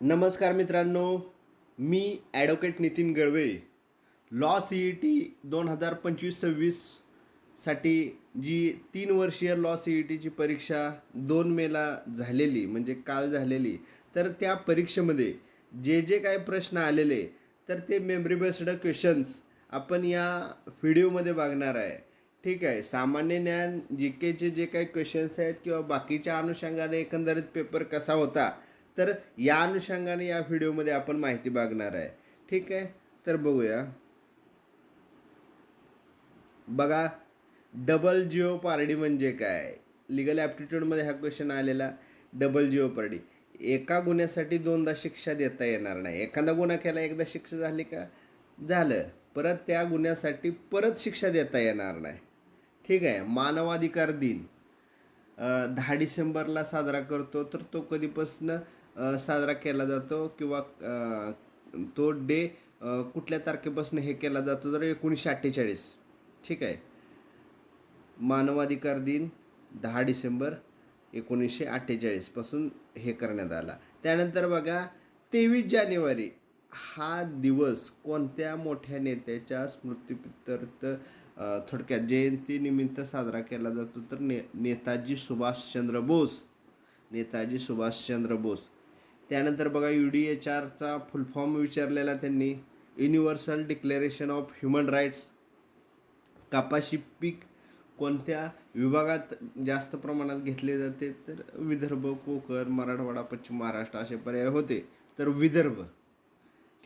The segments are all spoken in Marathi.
नमस्कार मित्रांनो मी advocate Nitin Galve law C E T दोन हजार पंचवीस सव्वीससाठी जी तीन वर्षीय लॉ सी ई टीची परीक्षा दोन मेला झालेली म्हणजे काल झालेली तर त्या परीक्षेमध्ये जे जे काही प्रश्न आलेले तर ते मेमरी बेस्ड क्वेश्चन्स आपण या व्हिडिओमध्ये बघणार आहे. ठीक आहे सामान्य ज्ञान जी केचे जे काही क्वेश्चन्स आहेत किंवा बाकीच्या अनुषंगाने एकंदरीत पेपर कसा होता तर या अनुषंगाने या व्हिडिओमध्ये आपण माहिती बघणार आहे. ठीक आहे? तर बघूया. बघा डबल जिओ पारडी म्हणजे काय? लिगल ॲप्टिट्यूडमध्ये हा क्वेश्चन आलेला. डबल जिओ पारडी एका गुन्ह्यासाठी दोनदा शिक्षा देता येणार नाही. एखादा गुन्हा केला एकदा शिक्षा झाली का? झालं. परत त्या गुन्ह्यासाठी परत शिक्षा देता येणार नाही. ठीक आहे? मानवाधिकार दिन. दहा डिसेंबरला साजरा करतो तर तो कधीपासून? साजरा केला जातो किंवा तो डे कुठल्या तारखेपासून हे केला जातो? तर एकोणीसशे अठ्ठेचाळीस. ठीक आहे? मानवाधिकार दिन दहा डिसेंबर एकोणीसशे अठ्ठेचाळीसपासून हे करण्यात आला. त्यानंतर बघा तेवीस जानेवारी हा दिवस कोणत्या मोठ्या नेत्याच्या स्मृतीप्रित्यर्थ थोडक्यात जयंतीनिमित्त साजरा केला जातो? तर ने नेताजी सुभाषचंद्र बोस. नेताजी सुभाषचंद्र बोस. त्यानंतर बघा यू डी एच आरचा फुलफॉर्म विचारलेला त्यांनी. Universal declaration of human rights कापाशी पीक कोणत्या विभागात जास्त प्रमाणात घेतले जाते? तर विदर्भ कोकण मराठवाडा पश्चिम महाराष्ट्र असे पर्याय होते. तर विदर्भ.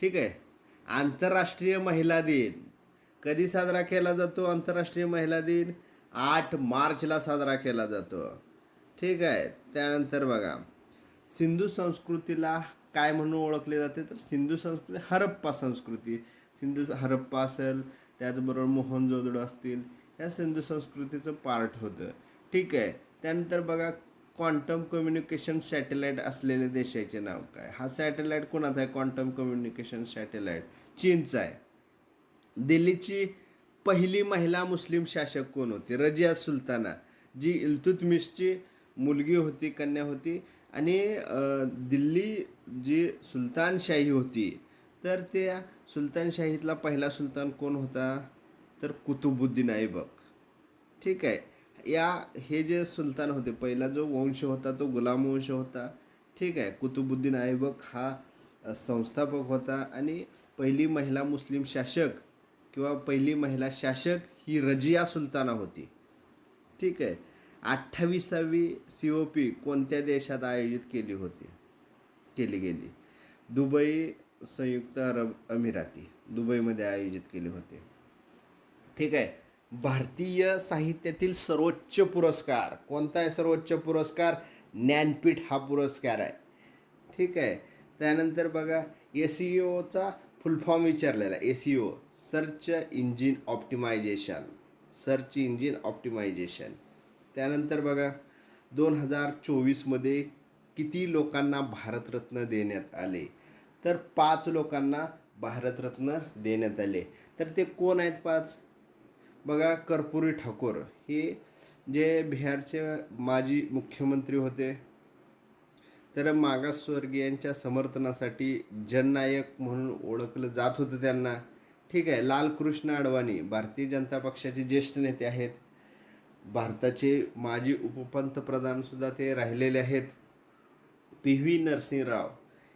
ठीक आहे? आंतरराष्ट्रीय महिला दिन. कधी साजरा केला जातो? आंतरराष्ट्रीय महिला दिन आठ मार्चला साजरा केला जातो. ठीक आहे? त्यानंतर बघा. सिंधू संस्कृतीला काय म्हणून ओळखले जाते? तर सिंधू संस्कृती हरप्पा संस्कृती. सिंधू हरप्पा असेल त्याचबरोबर मोहनजोदडो असतील ह्या सिंधू संस्कृतीचं पार्ट होतं. ठीक आहे. त्यानंतर बघा क्वांटम कम्युनिकेशन सॅटेलाईट असलेले देशाचे नाव काय? हा सॅटेलाईट कोणाचा आहे? क्वांटम कम्युनिकेशन सॅटेलाईट चीनचा आहे. दिल्लीची पहिली महिला मुस्लिम शासक कोण होती? रजिया सुलताना. जी इल्तुतमिशची मुलगी होती कन्या होती. आणि दिल्ली जी सुलतानशाही होती तर त्या सुलतानशाहीतला पहिला सुलतान कोण होता? तर कुतुबुद्दीन ऐबक. ठीक आहे. या हे जे सुलतान होते पहिला जो वंश होता तो गुलाम वंश होता. ठीक आहे. कुतुबुद्दीन ऐबक हा संस्थापक होता आणि पहिली महिला मुस्लिम शासक किंवा पहिली महिला शासक ही रजिया सुलताना होती. ठीक आहे. अठ्ठावीसावी सी ओ पी कोणत्या देशात आयोजित केली होती? केली गेली. दुबई संयुक्त अरब अमिराती. दुबईमध्ये आयोजित केली होती. ठीक आहे. भारतीय साहित्यातील सर्वोच्च पुरस्कार. कोणता आहे सर्वोच्च पुरस्कार? ज्ञानपीठ हा पुरस्कार आहे. ठीक आहे. त्यानंतर बघा ए सी ओचा फुलफॉर्म विचारलेला A C O search engine optimisation search engine optimisation त्यानंतर बघा दोन हजार चोवीसमध्ये किती लोकांना भारतरत्न देण्यात आले? तर पाच लोकांना भारतरत्न देण्यात आले. तर ते कोण आहेत पाच? बघा कर्पुरी ठाकूर. हे जे बिहारचे माजी मुख्यमंत्री होते. तर मागासवर्गीयांच्या समर्थनासाठी जननायक म्हणून ओळखलं जात होतं त्यांना. ठीक आहे लालकृष्ण अडवाणी भारतीय जनता पक्षाचे ज्येष्ठ नेते आहेत. भारताचे माजी उपपंतप्रधानसुद्धा ते राहिलेले आहेत. पी. व्ही. नरसिंहराव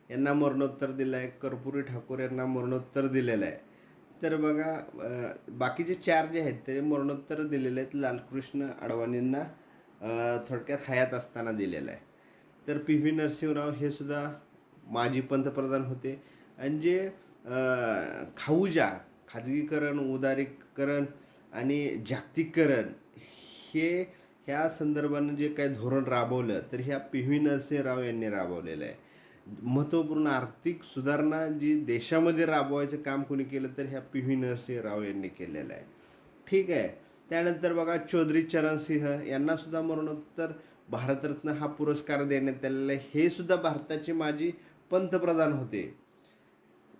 यांना मरणोत्तर दिलं आहे कर्पुरी ठाकूर यांना मरणोत्तर दिलेलं आहे. तर बघा बाकीचे चार जे आहेत ते मरणोत्तर दिलेले आहेत लालकृष्ण अडवाणींना थोडक्यात हयात असताना दिलेलं आहे. तर पी. व्ही. नरसिंहराव हे सुद्धा माजी पंतप्रधान होते. आणि जे खाऊजा खाजगीकरण उदारीकरण आणि जागतिकीकरण हे ह्या संदर्भानं जे काही धोरण राबवलं तर ह्या पी व्ही नरसिंहराव यांनी राबवलेलं आहे. महत्त्वपूर्ण आर्थिक सुधारणा जी देशामध्ये राबवायचं काम कोणी केलं तर ह्या पी व्ही नरसिंहराव यांनी केलेलं आहे. ठीक आहे. त्यानंतर बघा चौधरी चरणसिंह यांनासुद्धा मरणोत्तर भारतरत्न हा पुरस्कार देण्यात आलेला आहे. हे सुद्धा भारताचे माजी पंतप्रधान होते.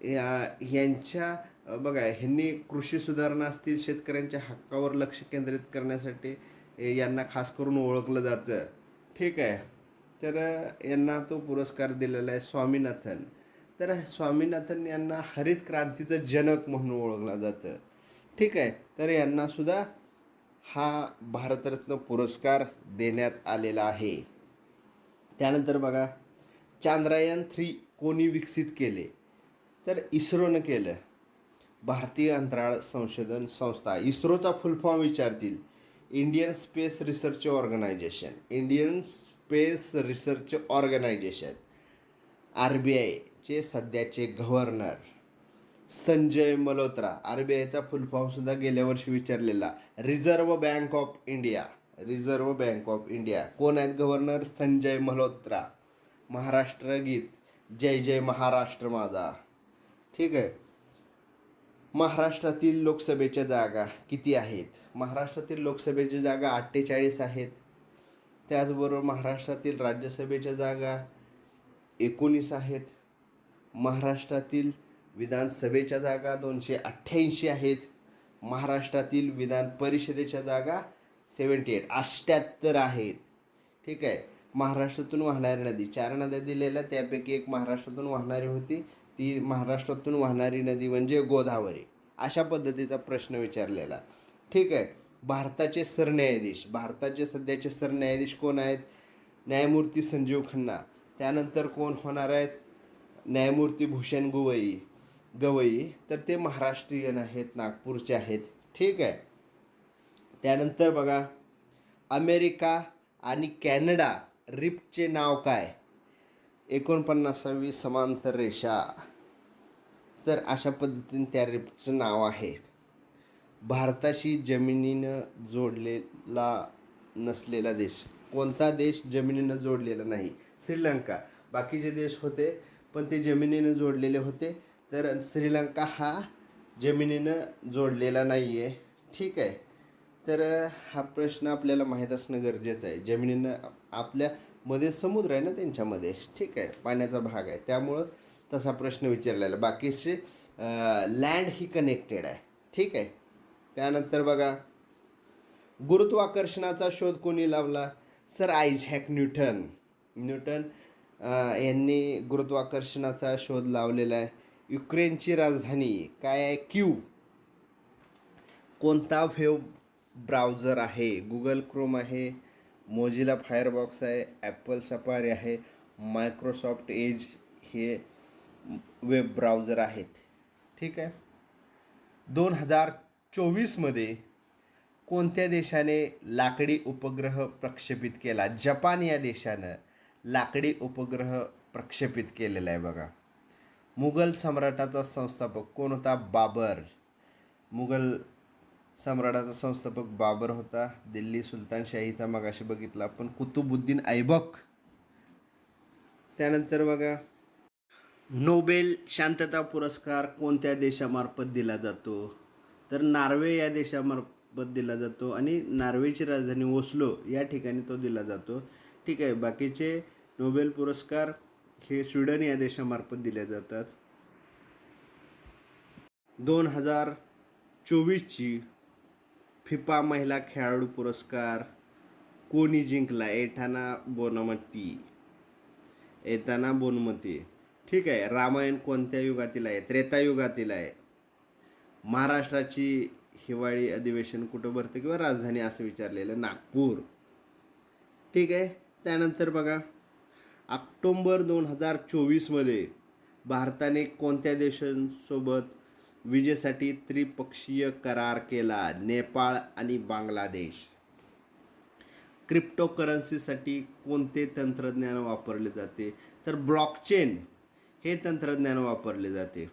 या यांच्या बघा ह्यांनी कृषी सुधारणा असतील शेतकऱ्यांच्या हक्कावर लक्ष केंद्रित करण्यासाठी यांना खास करून ओळखलं जातं. ठीक आहे. तर यांना तो पुरस्कार दिलेला आहे स्वामीनाथन. तर स्वामीनाथन यांना हरित क्रांतीचं जनक म्हणून ओळखलं जातं. ठीक आहे. तर यांनासुद्धा हा भारतरत्न पुरस्कार देण्यात आलेला आहे. त्यानंतर बघा चांद्रयान थ्री कोणी विकसित केले? तर इस्रोनं केलं. भारतीय अंतराळ संशोधन संस्था इस्रोचा फुल फॉर्म विचारतील. Indian space research organisation Indian space research organisation R B आयचे सध्याचे governor Sanjay Malhotra. R B आयचा फुल फॉर्मसुद्धा गेल्या वर्षी विचारलेला. Reserve bank of India reserve bank of India कोण आहेत गव्हर्नर संजय मल्होत्रा. महाराष्ट्र गीत. जय जय महाराष्ट्र माझा. ठीक आहे? महाराष्ट्रातील लोकसभेच्या जागा किती आहेत? महाराष्ट्रातील लोकसभेच्या जागा अठ्ठेचाळीस आहेत. त्याचबरोबर महाराष्ट्रातील राज्यसभेच्या जागा एकोणीस आहेत. महाराष्ट्रातील विधानसभेच्या जागा दोनशे अठ्ठ्याऐंशी आहेत. महाराष्ट्रातील विधान परिषदेच्या जागा सेवन्टी एट अष्ट्याहत्तर आहेत. ठीक आहे. महाराष्ट्रातून वाहणारी नदी चार नद्या दिलेल्या त्यापैकी एक महाराष्ट्रातून वाहणारी होती. ती महाराष्ट्रातून वाहणारी नदी म्हणजे गोदावरी अशा पद्धतीचा प्रश्न विचारलेला. ठीक आहे. भारताचे सरन्यायाधीश भारताचे सध्याचे सरन्यायाधीश कोण आहेत? न्यायमूर्ती संजीव खन्ना. त्यानंतर कोण होणार आहेत? न्यायमूर्ती भूषण गुवई गवई. तर ते महाराष्ट्रीयन आहेत नागपूरचे आहेत. ठीक आहे. त्यानंतर बघा अमेरिका आणि कॅनडा रिपचे नाव काय? एकोणपन्नासावी समांतर रेषा. तर अशा पद्धतीने त्या रिपचं नाव आहे. भारताशी जमिनीनं जोडलेला नसलेला देश. कोणता देश जमिनीनं जोडलेला नाही? श्रीलंका. बाकीचे देश होते पण ते जमिनीनं जोडलेले होते. तर श्रीलंका हा जमिनीनं जोडलेला नाही आहे ठीक आहे. तर हा प्रश्न आपल्याला माहीत असणं गरजेचं आहे. जमिनीनं आपल्या मध्ये समुद्र आहे ना त्यांच्यामध्ये. ठीक आहे पाण्याचा भाग आहे. त्यामुळं तसा प्रश्न विचारलेला. बाकीचे लँड ही कनेक्टेड आहे. ठीक आहे? त्यानंतर बघा गुरुत्वाकर्षणाचा शोध कोणी लावला? Sir Isaac Newton. न्यूटन यांनी गुरुत्वाकर्षणाचा शोध लावलेला आहे. युक्रेनची राजधानी काय आहे? क्यू. कोणता व्हेव ब्राउझर आहे? गुगल क्रोम आहे? मोजिला फायरबॉक्स आहे ॲपल सफारी आहे मायक्रोसॉफ्ट एज हे वेब ब्राउझर आहेत. ठीक आहे? दोन हजार चोवीसमध्ये कोणत्या देशाने लाकडी उपग्रह प्रक्षेपित केला? जपान या देशानं लाकडी उपग्रह प्रक्षेपित केलेला आहे बघा. मुघल सम्राटाचा संस्थापक कोण होता? बाबर. मुघल सम्राटाचा संस्थापक बाबर होता. दिल्ली सुलतानशाहीचा मगाशी बघितला आपण. कुतुबुद्दीन ऐबक. त्यानंतर बघा नोबेल शांतता पुरस्कार कोणत्या देशामार्फत दिला जातो? तर नार्वे या देशामार्फत दिला जातो आणि नार्वेची राजधानी ओस्लो या ठिकाणी तो दिला जातो. ठीक आहे बाकीचे नोबेल पुरस्कार हे स्वीडन या देशामार्फत दिले जातात. दोन हजार चोवीसची फिफा महिला खेळाडू पुरस्कार कोणी जिंकला? Aitana Bonmati. Aitana Bonmati. ठीक आहे रामायण कोणत्या युगातील आहे? त्रेतायुगातील आहे. महाराष्ट्राची हिवाळी अधिवेशन कुठं भरतं किंवा राजधानी असं विचारलेलं? नागपूर. ठीक आहे त्यानंतर बघा. ऑक्टोंबर दोन हजार चोवीसमध्ये भारताने कोणत्या देशांसोबत विजेसाठी त्रिपक्षीय करार केला नेपाळ आणि बांगलादेश. क्रिप्टोकरन्सीसाठी कोणते तंत्रज्ञान वापरले जाते? तर ब्लॉकचेन हे तंत्रज्ञान वापरले जाते.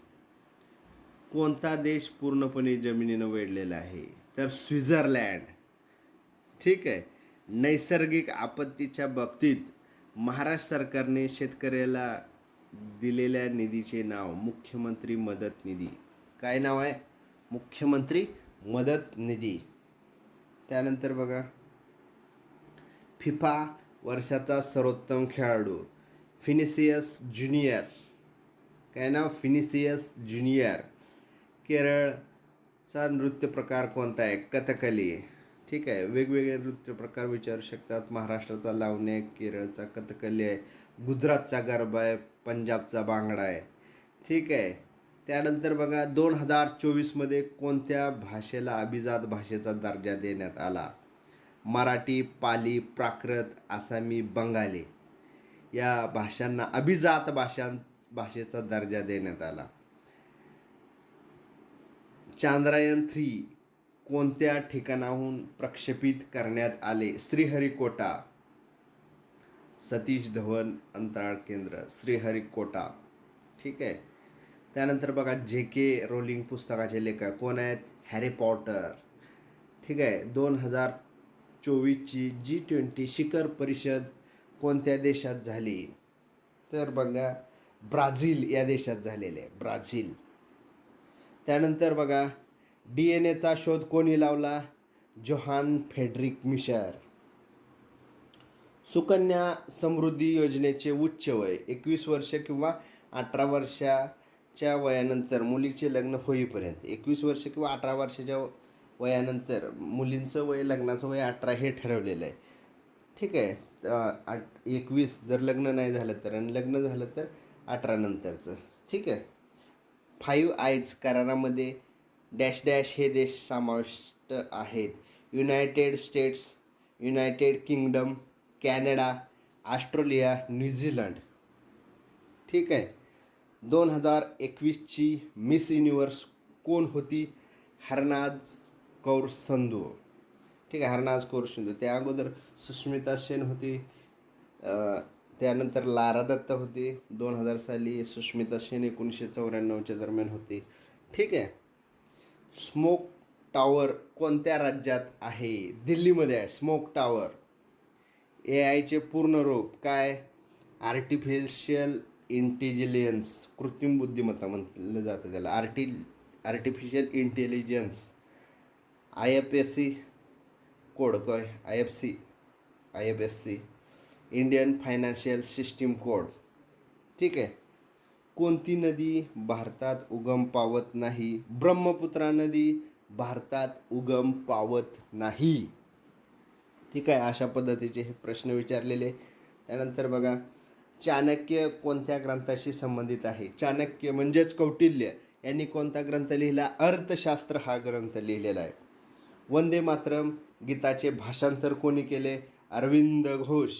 कोणता देश पूर्णपणे जमिनीनं वेढलेला आहे? तर स्वित्झर्लँड. ठीक आहे. नैसर्गिक आपत्तीच्या बाबतीत महाराष्ट्र सरकारने शेतकऱ्याला दिलेल्या निधीचे नाव मुख्यमंत्री मदत निधी. काय नाव आहे? मुख्यमंत्री मदत निधी. त्यानंतर बघा. फिफा वर्षाचा सर्वोत्तम खेळाडू. Vinicius junior. काय नाव? फिनिसियस ज्युनियर. केरळचा नृत्य प्रकार कोणता आहे? कथकली. ठीक आहे. वेगवेगळे नृत्य प्रकार विचारू शकतात. महाराष्ट्राचा लावणी आहे केरळचा कथकली आहे गुजरातचा गरबा आहे पंजाबचा बांगडा आहे. ठीक आहे. त्यानंतर बघा दोन हजार चोवीसमध्ये कोणत्या भाषेला अभिजात भाषेचा दर्जा देण्यात आला? मराठी पाली प्राकृत आसामी बंगाली या भाषांना अभिजात भाषां भाषेचा दर्जा देण्यात आला. चांद्रायन थ्री कोणत्या ठिकाणाहून प्रक्षेपित करण्यात आले? श्रीहरिकोटा सतीश धवन अंतराळ केंद्र श्रीहरिकोटा. ठीक आहे? त्यानंतर बघा जे के रोलिंग पुस्तकाचे लेखक कोण आहेत? Harry Potter. ठीक आहे. दोन हजार चोवीसची जी ट्वेंटी शिखर परिषद कोणत्या देशात झाली? तर बघा ब्राझील या देशात झालेले आहे. ब्राझील. त्यानंतर बघा डी एन एचा शोध कोणी लावला? Johann Friedrich Miescher. Sukanya Samriddhi योजनेचे उच्च वय एकवीस वर्ष किंवा अठरा वर्षा च्या वयानंतर मुलीचे लग्न होईपर्यंत एकवीस वर्ष किंवा अठरा वर्षाच्या वयानंतर मुलींचं वय लग्नाचं वय अठरा हे ठरवलेलं आहे. ठीक आहे आठ एकवीस जर लग्न नाही झालं तर आणि लग्न झालं तर अठरानंतरचं ठीक आहे. फाईव्ह आयज करारामध्ये डॅश डॅश हे देश समाविष्ट आहेत. United States United Kingdom Canada Australia New Zealand ठीक आहे. दोन हजार एकवीसची मिस युनिवर्स कोण होती? हरनाज कौर संधू. ठीक आहे हरनाज कौर सिंधू. त्या अगोदर सुष्मिता सेन होती. त्यानंतर लारा दत्ता होती. दोन हजार साली सुष्मिता सेन एकोणीसशे चौऱ्याण्णवच्या दरम्यान होती. ठीक आहे. स्मोक टॉवर कोणत्या राज्यात आहे? दिल्लीमध्ये आहे. Smoke tower. ए आयचे पूर्ण रूप काय? आर्टिफिशियल इंटेलिजन्स कृत्रिम बुद्धिमत्ता म्हटलं जातं त्याला. Arti artificial intelligence I F S C code काय? I F C I F S C Indian financial system code ठीक आहे? कोणती नदी भारतात उगम पावत नाही? ब्रह्मपुत्रा नदी भारतात उगम पावत नाही. ठीक आहे? अशा पद्धतीचे हे प्रश्न विचारलेले. त्यानंतर बघा चाणक्य कोणत्या ग्रंथाशी संबंधित आहे? चाणक्य म्हणजेच कौटिल्य. यांनी कोणता ग्रंथ लिहिला? अर्थशास्त्र हा ग्रंथ लिहिलेला आहे. वंदे मातरम गीताचे भाषांतर कोणी केले? अरविंद घोष.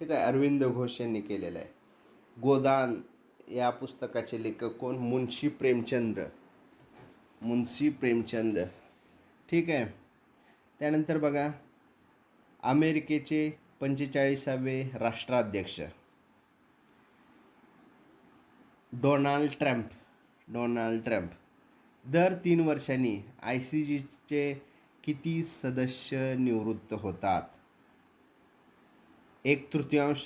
ठीक आहे अरविंद घोष यांनी केलेलं आहे. गोदान या पुस्तकाचे लेखक कोण? मुन्शी प्रेमचंद्र मुन्शी प्रेमचंद. ठीक आहे. त्यानंतर बघा अमेरिकेचे पंचेचाळीसावे राष्ट्राध्यक्ष. Donald Trump Donald Trump. दर तीन वर्षांनी आय सी जीचे किती सदस्य निवृत्त होतात? एक तृतीयांश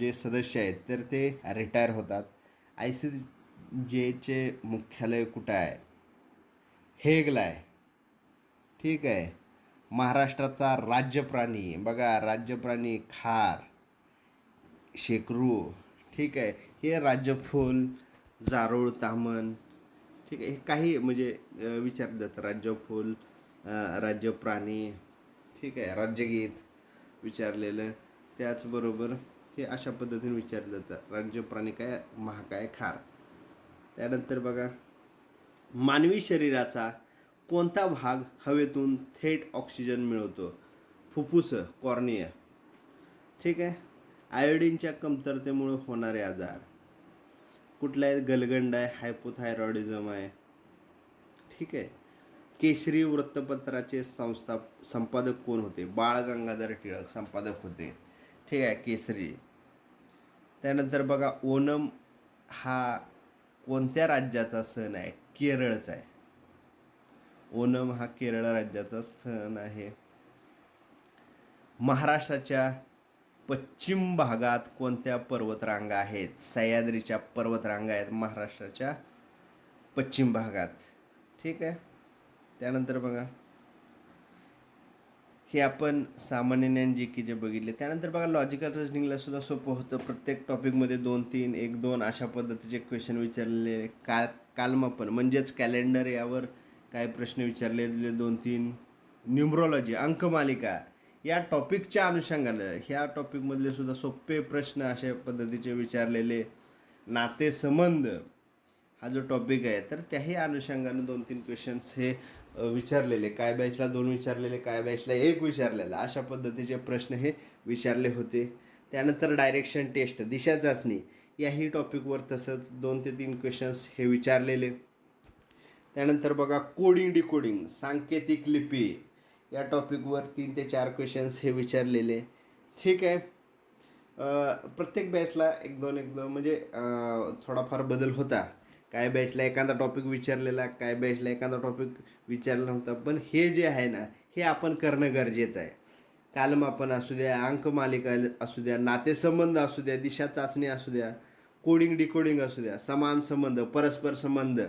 जे सदस्य आहेत तर ते रिटायर होतात. आय सी जेचे मुख्यालय कुठं आहे? हेगला आहे. ठीक आहे. महाराष्ट्राचा राज्यप्राणी बघा राज्यप्राणी खार शेकरू ठीक आहे. हे राज्यफूल जारोळ तामण ठीक आहे हे काही म्हणजे विचारलं जातं राज्यफूल राज्यप्राणी ठीक आहे राज्यगीत विचारलेलं. त्याचबरोबर हे अशा पद्धतीने विचारलं जातं राज्यप्राणी काय महाकाय खार. त्यानंतर बघा मानवी शरीराचा कोणता भाग हवेतून थेट ऑक्सिजन मिळवतो? फुफ्फुस कॉर्निया. ठीक आहे? आयोडीनच्या कमतरतेमुळे होणारे आजार. कुठला आहे? गलगंड आहे हायपोथायरॉइडिझम आहे. ठीक आहे. केसरी वृत्तपत्राचे संस्था संपादक कोण होते? बाळ गंगाधर टिळक संपादक होते. ठीक आहे केसरी त्यानंतर बघा ओणम हा कोणत्या राज्याचा सण आहे? केरळचा आहे. ओणम हा केरळ राज्याचा सण आहे. महाराष्ट्राच्या पश्चिम भागात कोणत्या पर्वतरांगा आहेत? सह्याद्रीच्या पर्वतरांगा आहेत महाराष्ट्राच्या पश्चिम भागात. ठीक आहे? त्यानंतर बघा. हे आपण सामान्य ज्ञान जे की जे बघितले त्यानंतर बघा लॉजिकल रिजनिंगला सुद्धा सोपं होतं. प्रत्येक टॉपिकमध्ये दोन तीन एक दोन अशा पद्धतीचे क्वेश्चन विचारलेले काल कालमापन म्हणजेच कॅलेंडर यावर काय प्रश्न विचारलेले दोन तीन? न्युमरॉलॉजी अंकमालिका. या टॉपिकच्या अनुषंगानं ह्या टॉपिकमधले सुद्धा सोपे प्रश्न अशा पद्धतीचे विचारलेले नातेसंबंध हा जो टॉपिक आहे तर त्याही अनुषंगानं दोन तीन क्वेश्चन्स हे विचारलेले. काय बॅचला दोन विचारलेले काय बॅचला एक विचारलेला अशा पद्धतीचे प्रश्न हे विचारले होते. त्यानंतर डायरेक्शन टेस्ट दिशा चाचणी याही टॉपिकवर तसंच दोन ते तीन क्वेश्चन्स हे विचारलेले. त्यानंतर बघा कोडिंग डिकोडिंग सांकेतिक लिपी. या टॉपिकवर तीन ते चार क्वेश्चन्स हे विचारलेले. ठीक आहे. प्रत्येक बॅचला एक दोन एक दोन म्हणजे थोडाफार बदल होता. काय बॅचला एखादा टॉपिक विचारलेला काय बॅचला एखादा टॉपिक विचारला नव्हता. पण हे जे आहे ना हे आपण करणं गरजेचं आहे. कालमापन असू द्या अंक मालिका असू द्या नातेसंबंध असू द्या दिशा चाचणी असू द्या कोडिंग डिकोडिंग असू द्या समान संबंध परस्पर संबंध.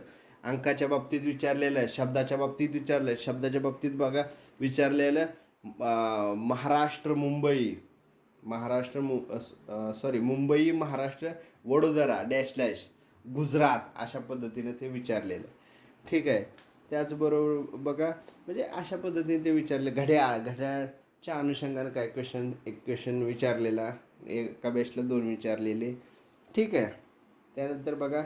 अंकाच्या बाबतीत विचारलेलं आहे शब्दाच्या बाबतीत विचारलं आहे शब्दाच्या बाबतीत बघा विचारलेलं महाराष्ट्र मुंबई. महाराष्ट्र मु sorry Mumbai Maharashtra Vadodara dash dash Gujarat अशा पद्धतीने ते विचारलेलं. ठीक आहे? त्याचबरोबर बघा म्हणजे अशा पद्धतीने ते विचारले. घड्याळ घड्याळच्या अनुषंगानं काय क्वेश्चन एक क्वेश्चन विचारलेला एका बेसला दोन विचारलेले. ठीक आहे? त्यानंतर बघा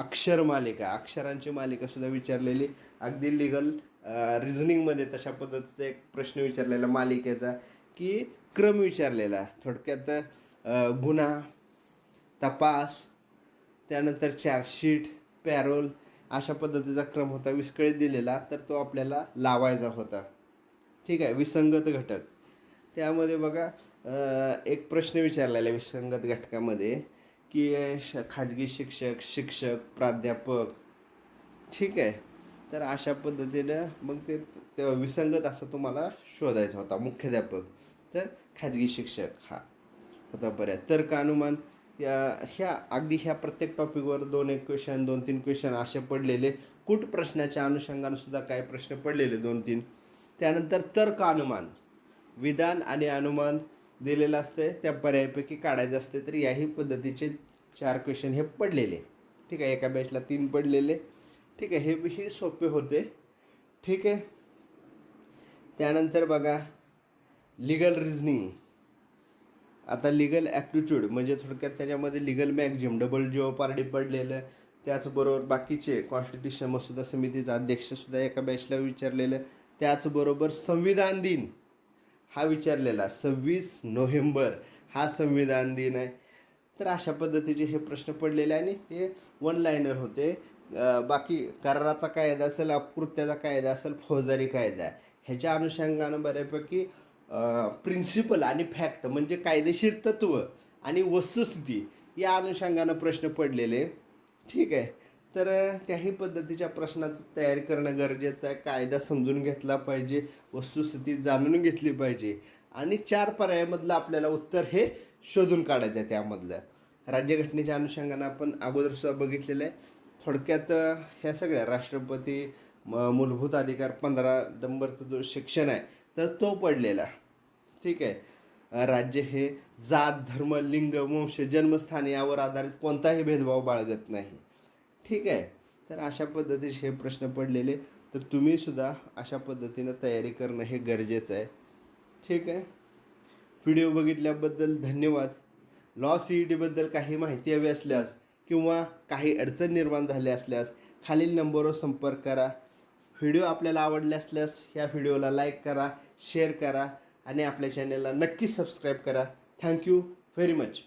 अक्षर मालिका अक्षरांची मालिका सुद्धा विचारलेली. अगदी लिगल रिझनिंगमध्ये तशा पद्धतीचा एक प्रश्न विचारलेला मालिकेचा की क्रम विचारलेला. थोडक्यात गुन्हा तपास त्यानंतर चार्जशीट पॅरोल अशा पद्धतीचा क्रम होता. विस्कळीत दिलेला तर तो आपल्याला लावायचा होता. ठीक आहे? विसंगत घटक. त्यामध्ये बघा एक प्रश्न विचारलेला आहे विसंगत घटकामध्ये. की श खाजगी शिक्षक शिक्षक प्राध्यापक ठीक आहे. तर अशा पद्धतीनं मग ते तेव्हा विसंगत असं तुम्हाला शोधायचा होता मुख्याध्यापक. तर खाजगी शिक्षक हा होता पर्याय. तर्क अनुमान या ह्या अगदी ह्या प्रत्येक टॉपिकवर दोन एक क्वेश्चन दोन तीन क्वेश्चन असे पडलेले. कुठ प्रश्नाच्या अनुषंगानं सुद्धा काही प्रश्न पडलेले दोन तीन. त्यानंतर तर्क अनुमान विधान आणि अनुमान दिलेलं असतं त्या बऱ्यापैकी काढायचं असते तर याही पद्धतीचे चार क्वेश्चन हे पडलेले. ठीक आहे एका बॅचला तीन पडलेले. ठीक आहे हे ही सोपे होते. ठीक आहे. त्यानंतर बघा लिगल रिझनिंग आता लिगल ॲप्टिट्यूड म्हणजे थोडक्यात त्याच्यामध्ये legal maxim double jeopardy पडलेलं त्याचबरोबर बाकीचे कॉन्स्टिट्युशन मसुदा समितीचा अध्यक्षसुद्धा एका बॅचला विचारलेलं त्याचबरोबर संविधान दिन. हा विचारलेला सव्वीस नोव्हेंबर हा संविधान दिन आहे. तर अशा पद्धतीचे हे प्रश्न पडलेले आणि हे वन लाईनर होते बाकी कराराचा कायदा असेल अपकृत्याचा कायदा असेल फौजदारी कायदा ह्याच्या अनुषंगानं बऱ्यापैकी प्रिन्सिपल आणि फॅक्ट म्हणजे कायदेशीर तत्व आणि वस्तुस्थिती या अनुषंगानं प्रश्न पडलेले. ठीक आहे? तर त्याही पद्धतीच्या प्रश्नाचं तयारी करणं गरजेचं आहे. कायदा समजून घेतला पाहिजे वस्तुस्थिती जाणून घेतली पाहिजे आणि चार पर्यायामधलं आपल्याला उत्तर हे शोधून काढायचं आहे त्यामधलं. राज्यघटनेच्या अनुषंगानं आपण अगोदर सुद्धा बघितलेलं आहे. थोडक्यात ह्या सगळ्या राष्ट्रपती म- मूलभूत अधिकार पंधरा नंबरचा जो शिक्षण आहे तर तो पडलेला. ठीक आहे. राज्य हे जात धर्म लिंग वंश जन्मस्थान यावर आधारित कोणताही भेदभाव बाळगत नाही. ठीक आहे. तर अशा पद्धतीचे हे प्रश्न पडलेले. तर तुम्ही सुद्धा अशा पद्धतीनं तयारी करणं हे गरजेचं आहे. ठीक आहे? व्हिडिओ बघितल्याबद्दल धन्यवाद. लॉ सी ई टीबद्दल काही माहिती हवी असल्यास किंवा काही अडचण निर्माण झाल्या असल्यास खालील नंबरवर संपर्क करा. व्हिडिओ आपल्याला आवडले असल्यास ह्या व्हिडिओला लाईक करा शेअर करा आणि आपल्या चॅनलला नक्की सबस्क्राईब करा. Thank you very much.